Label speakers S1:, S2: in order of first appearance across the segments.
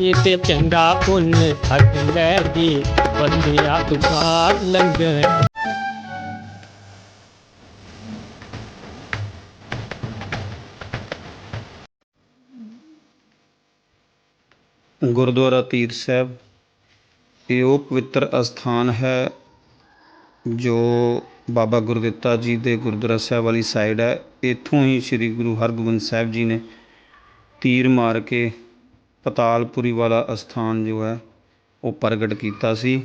S1: ਇਹ ਤੇ ਚੰਗਾ ਪੁੰਨ ਹੱਕ ਲੈ ਦੀ ਬੰਦਿਆ ਤੁਕਾਰ ਲੰਗਰ
S2: ਗੁਰਦੁਆਰਾ ਤੀਰ ਸਾਹਿਬ, ਇਹ ਉਹ ਪਵਿੱਤਰ ਅਸਥਾਨ ਹੈ ਜੋ ਬਾਬਾ ਗੁਰਦਿੱਤਾ ਜੀ ਦੇ ਗੁਰਦੁਆਰਾ ਸਾਹਿਬ ਵਾਲੀ ਸਾਈਡ ਹੈ। ਇੱਥੋਂ ਹੀ ਸ੍ਰੀ ਗੁਰੂ ਹਰਗੋਬਿੰਦ ਸਾਹਿਬ ਜੀ ਨੇ ਤੀਰ ਮਾਰ ਕੇ ਪਤਾਲਪੁਰੀ ਵਾਲਾ ਅਸਥਾਨ ਜੋ ਹੈ, ਉਹ ਪ੍ਰਗਟ ਕੀਤਾ ਸੀ।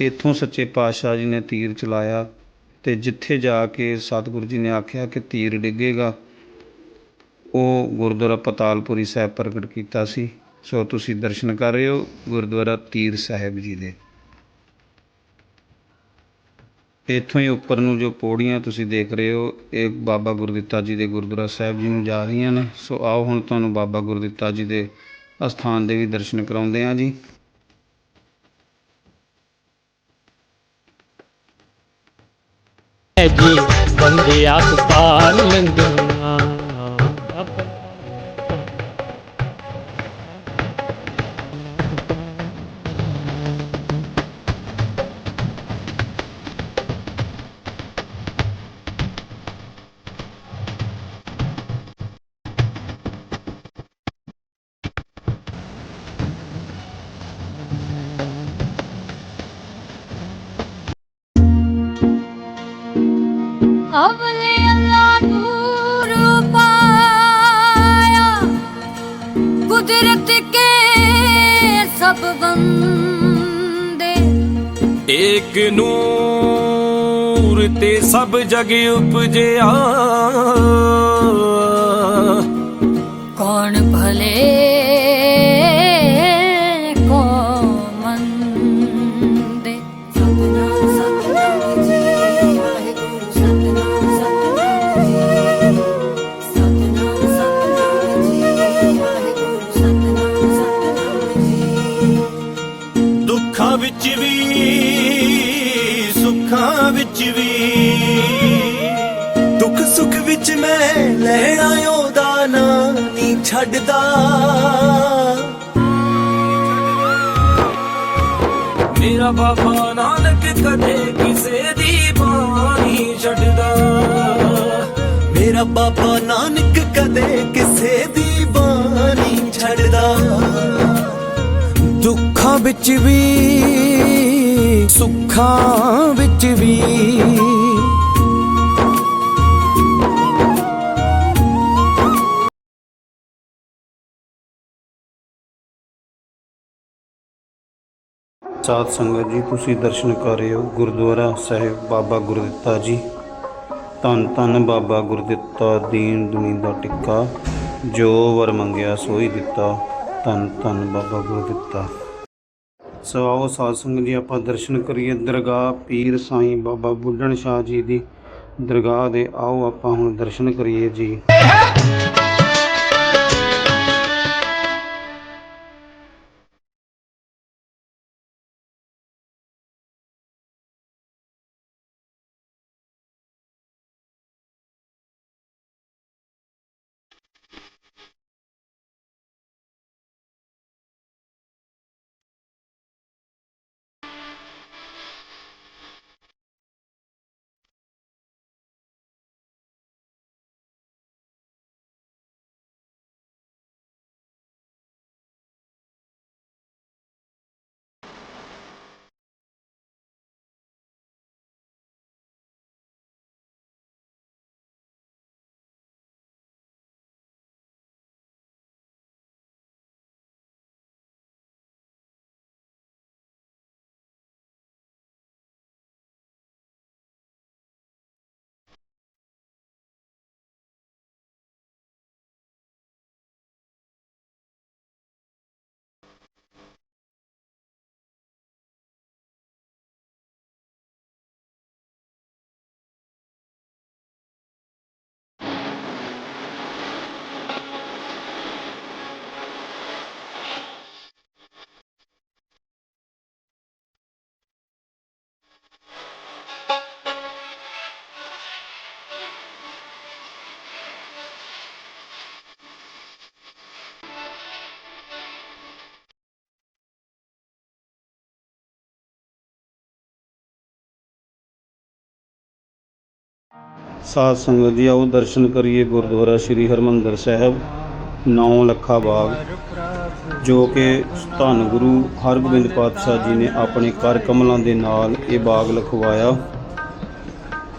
S2: ਇੱਥੋਂ ਸੱਚੇ ਪਾਤਸ਼ਾਹ ਜੀ ਨੇ ਤੀਰ ਚਲਾਇਆ ਅਤੇ ਜਿੱਥੇ ਜਾ ਕੇ ਸਤਿਗੁਰੂ ਜੀ ਨੇ ਆਖਿਆ ਕਿ ਤੀਰ ਡਿੱਗੇਗਾ, ਉਹ ਗੁਰਦੁਆਰਾ ਪਤਾਲਪੁਰੀ ਸਾਹਿਬ ਪ੍ਰਗਟ ਕੀਤਾ ਸੀ। ਸੋ ਤੁਸੀਂ ਦਰਸ਼ਨ ਕਰ ਰਹੇ ਹੋ ਗੁਰਦੁਆਰਾ ਤੀਰ ਸਾਹਿਬ ਜੀ ਦੇ। ਇੱਥੋਂ ਹੀ ਉੱਪਰ ਨੂੰ ਜੋ ਪੌੜੀਆਂ ਤੁਸੀਂ ਦੇਖ ਰਹੇ ਹੋ, ਇਹ ਬਾਬਾ ਗੁਰਦਿੱਤਾ ਜੀ ਦੇ ਗੁਰਦੁਆਰਾ ਸਾਹਿਬ ਜੀ ਨੂੰ ਜਾ ਰਹੀਆਂ ਨੇ। ਸੋ ਆਓ ਹੁਣ ਤੁਹਾਨੂੰ ਬਾਬਾ ਗੁਰਦਿੱਤਾ ਜੀ ਦੇ ਅਸਥਾਨ ਦੇ ਵੀ ਦਰਸ਼ਨ ਕਰਾਉਂਦੇ ਹਾਂ ਜੀ।
S1: ਜੀ ਬੰਦਿਆ ਤੁਕਾਰ ਲੰਗਰ
S3: ਅਵਲੇ ਅੱਲਾ ਨੂਰ ਪਾਇਆ। ਕੁਦਰਤ ਕੇ ਸਭ ਬੰਦੇ।
S4: ਨੂਰ ਤੇ ਸਭ ਜਗ ਉਪਜਿਆ।
S3: ਕੌਣ ਭਲੇ
S4: ਵਿੱਚ ਮੈਂ ਲੈਣਾ ਉਹਦਾ ਨਾਂ ਨਹੀਂ ਛੱਡਦਾ। ਮੇਰਾ ਬਾਬਾ ਨਾਨਕ ਕਦੇ ਕਿਸੇ ਦੀ ਬਾਣੀ ਛੱਡਦਾ। ਮੇਰਾ ਬਾਬਾ ਨਾਨਕ ਕਦੇ ਕਿਸੇ ਦੀ ਬਾਣੀ ਛੱਡਦਾ। ਦੁੱਖਾਂ ਵਿੱਚ ਵੀ, ਸੁੱਖਾਂ ਵਿੱਚ ਵੀ
S2: ਸਾਧ ਸੰਗਤ ਜੀ, ਤੁਸੀਂ ਦਰਸ਼ਨ ਕਰ ਰਹੇ ਹੋ ਗੁਰਦੁਆਰਾ ਸਾਹਿਬ ਬਾਬਾ ਗੁਰਦਿੱਤਾ ਜੀ। ਧੰਨ ਧੰਨ ਬਾਬਾ ਗੁਰਦਿੱਤਾ ਦੀਨ ਦੁਨੀ ਦਾ ਟਿੱਕਾ, ਜੋ ਵਰ ਮੰਗਿਆ ਸੋਈ ਦਿੱਤਾ। ਧੰਨ ਧੰਨ ਬਾਬਾ ਗੁਰਦਿੱਤਾ। ਸੋ ਆਓ ਸਾਧ ਸੰਗਤ ਜੀ, ਆਪਾਂ ਦਰਸ਼ਨ ਕਰੀਏ ਦਰਗਾਹ ਪੀਰ ਸਾਈਂ ਬਾਬਾ ਬੁੱਢਣ ਸ਼ਾਹ ਜੀ ਦੀ। ਦਰਗਾਹ ਦੇ ਆਓ ਆਪਾਂ ਹੁਣ ਦਰਸ਼ਨ ਕਰੀਏ ਜੀ। ਸਾਧ ਸੰਗਤ ਜੀ, ਆਓ ਦਰਸ਼ਨ ਕਰੀਏ ਗੁਰਦੁਆਰਾ ਸ੍ਰੀ ਹਰਮੰਦਰ ਸਾਹਿਬ, ਨੌ ਲੱਖਾ ਬਾਗ, ਜੋ ਕਿ ਧੰਨ ਗੁਰੂ ਹਰਗੋਬਿੰਦ ਪਾਤਸ਼ਾਹ ਜੀ ਨੇ ਆਪਣੇ ਕਰ ਕਮਲਾਂ ਦੇ ਨਾਲ ਇਹ ਬਾਗ ਲਖਵਾਇਆ।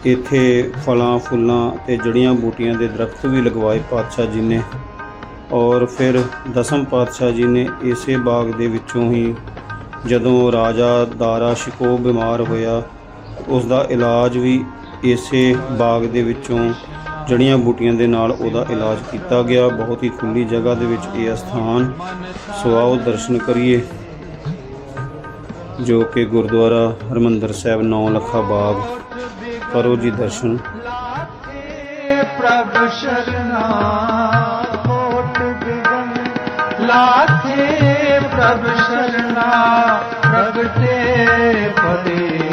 S2: ਇੱਥੇ ਫਲਾਂ, ਫੁੱਲਾਂ ਤੇ ਜੜੀਆਂ ਬੂਟੀਆਂ ਦੇ ਦਰਖਤ ਵੀ ਲਗਵਾਏ ਪਾਤਸ਼ਾਹ ਜੀ ਨੇ। ਔਰ ਫਿਰ ਦਸਮ ਪਾਤਸ਼ਾਹ ਜੀ ਨੇ ਇਸੇ ਬਾਗ ਦੇ ਵਿੱਚੋਂ ਹੀ ਜਦੋਂ ਰਾਜਾ ਦਾਰਾ ਸ਼ਿਕੋ ਬਿਮਾਰ ਹੋਇਆ ਉਸ ਦਾ ਇਲਾਜ ਵੀ ਇਸੇ ਬਾਗ ਦੇ ਵਿੱਚੋਂ ਜੜੀਆਂ ਬੂਟੀਆਂ ਦੇ ਨਾਲ ਉਹਦਾ ਇਲਾਜ ਕੀਤਾ ਗਿਆ। ਬਹੁਤ ਹੀ ਖੁੱਲੀ ਜਗ੍ਹਾ ਦੇ ਵਿੱਚ ਇਹ ਅਸਥਾਨ। ਸੋ ਆਓ ਦਰਸ਼ਨ ਕਰੀਏ, ਜੋ ਕਿ ਗੁਰਦੁਆਰਾ ਹਰਮੰਦਰ ਸਾਹਿਬ ਨੌ ਲੱਖਾ ਬਾਗ। ਕਰੋ ਜੀ ਦਰਸ਼ਨ।
S5: ਪ੍ਰਭ ਸ਼ਰਨਾ ਕੋਟ ਬਿਗਨ ਲਾਥੇ, ਪ੍ਰਭ ਸ਼ਰਨਾ ਪ੍ਰਗਟੇ ਪਦੇ। ਸੰਜੋਗਾ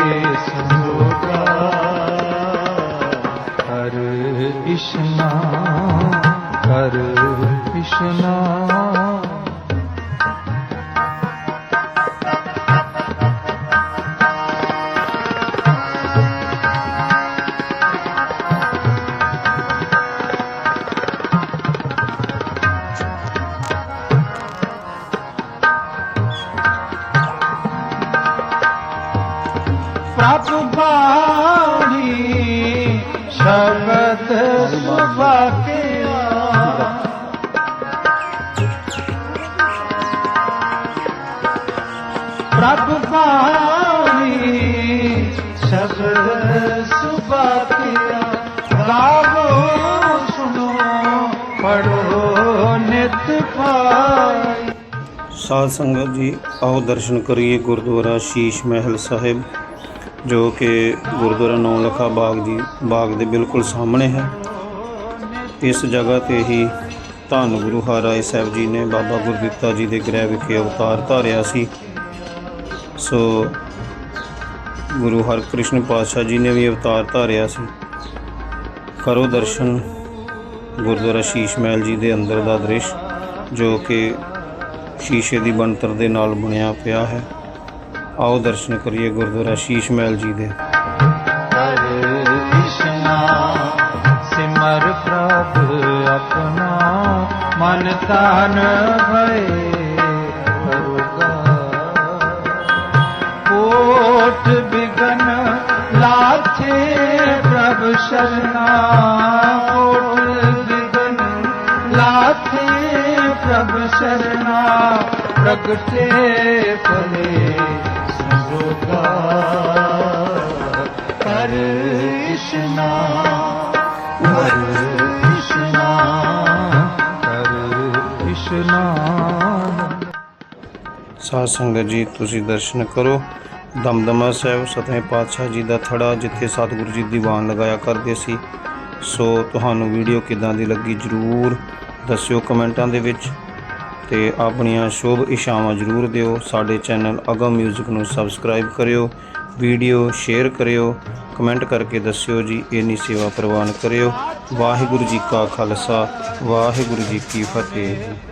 S5: ਇਸ਼ਨਾ ਪ੍ਰਭ ਬਾਣੀ ਸ਼ਬਦ ਸੁਭਾਕਿਆ ਕੇ
S2: ਸਾਧ ਸੰਗਤ ਜੀ, ਆਓ ਦਰਸ਼ਨ ਕਰੀਏ ਗੁਰਦੁਆਰਾ ਸ਼ੀਸ਼ ਮਹਿਲ ਸਾਹਿਬ, ਜੋ ਕਿ ਗੁਰਦੁਆਰਾ ਨੌ ਲੱਖਾ ਬਾਗ ਜੀ ਬਾਗ ਦੇ ਬਿਲਕੁਲ ਸਾਹਮਣੇ ਹੈ। ਇਸ ਜਗ੍ਹਾ ਤੇ ਹੀ ਧੰਨ ਗੁਰੂ ਹਰਿਰਾਏ ਸਾਹਿਬ ਜੀ ਨੇ ਬਾਬਾ ਗੁਰਦਿੱਤਾ ਜੀ ਦੇ ਗ੍ਰਹਿ ਵਿਖੇ ਅਵਤਾਰ ਧਾਰਿਆ ਸੀ। ਸੋ ਗੁਰੂ ਹਰਕ੍ਰਿਸ਼ਨ ਪਾਤਸ਼ਾਹ ਜੀ ਨੇ ਵੀ ਅਵਤਾਰ ਧਾਰਿਆ ਸੀ। ਕਰੋ ਦਰਸ਼ਨ ਗੁਰਦੁਆਰਾ ਸ਼ੀਸ਼ ਮਹਿਲ ਜੀ ਦੇ ਅੰਦਰ ਦਾ ਦ੍ਰਿਸ਼, ਜੋ ਕਿ ਸ਼ੀਸ਼ੇ ਦੀ ਬਣਤਰ ਦੇ ਨਾਲ ਬਣਿਆ ਪਿਆ ਹੈ। ਆਓ ਦਰਸ਼ਨ ਕਰੀਏ ਗੁਰਦੁਆਰਾ ਸ਼ੀਸ਼ ਮਹਿਲ ਜੀ ਦੇ।
S5: ਸਿਮਰ ਪ੍ਰਭ ਆਪਣਾ ਮਨ ਤਾਨ ਭਏ ਕੋਟ ਬਿਗਨ ਲਾਥੇ ਪ੍ਰਭ ਸ਼ਰਨਾ ਕੋਟ ਪ੍ਰਭ ਸ਼ਰਨਾ ਪ੍ਰਗਟੇ ਫਲੇ ਸੰਜੋਗਾ ਹਰ ਇਸ਼ਨਾ ਹਰ ਇਸ਼ਨਾ ਹਰ ਇਸ਼ਨਾ
S2: ਸਾਧ ਸੰਗਤ ਜੀ, ਤੁਸੀਂ ਦਰਸ਼ਨ ਕਰੋ। ਦਮਦਮਾ ਸਾਹਿਬ ਸਤਵੇਂ ਪਾਤਸ਼ਾਹ ਜੀ ਦਾ ਥੜਾ, ਜਿੱਥੇ ਸਤਿਗੁਰੂ ਜੀ ਦੀਵਾਨ ਲਗਾਇਆ ਕਰਦੇ ਸੀ। ਸੋ ਤੁਹਾਨੂੰ ਵੀਡੀਓ ਕਿਦਾਂ ਦੀ ਲੱਗੀ ਜਰੂਰ ਦੱਸਿਓ ਕਮੈਂਟਾਂ ਦੇ ਵਿੱਚ ਤੇ ਆਪਣੀਆਂ ਸ਼ੁਭ ਇਸ਼ਾਵਾਂ ਜਰੂਰ ਦਿਓ। ਸਾਡੇ ਚੈਨਲ ਅਗਮ ਮਿਊਜ਼ਿਕ ਨੂੰ ਸਬਸਕ੍ਰਾਈਬ ਕਰਿਓ, ਵੀਡੀਓ ਸ਼ੇਅਰ ਕਰਿਓ, ਕਮੈਂਟ ਕਰਕੇ ਦੱਸਿਓ ਜੀ, ਇੰਨੀ ਸੇਵਾ ਪ੍ਰਵਾਨ ਕਰਿਓ। ਵਾਹਿਗੁਰੂ ਜੀ ਕਾ ਖਾਲਸਾ, ਵਾਹਿਗੁਰੂ ਜੀ ਕੀ ਫਤਿਹ।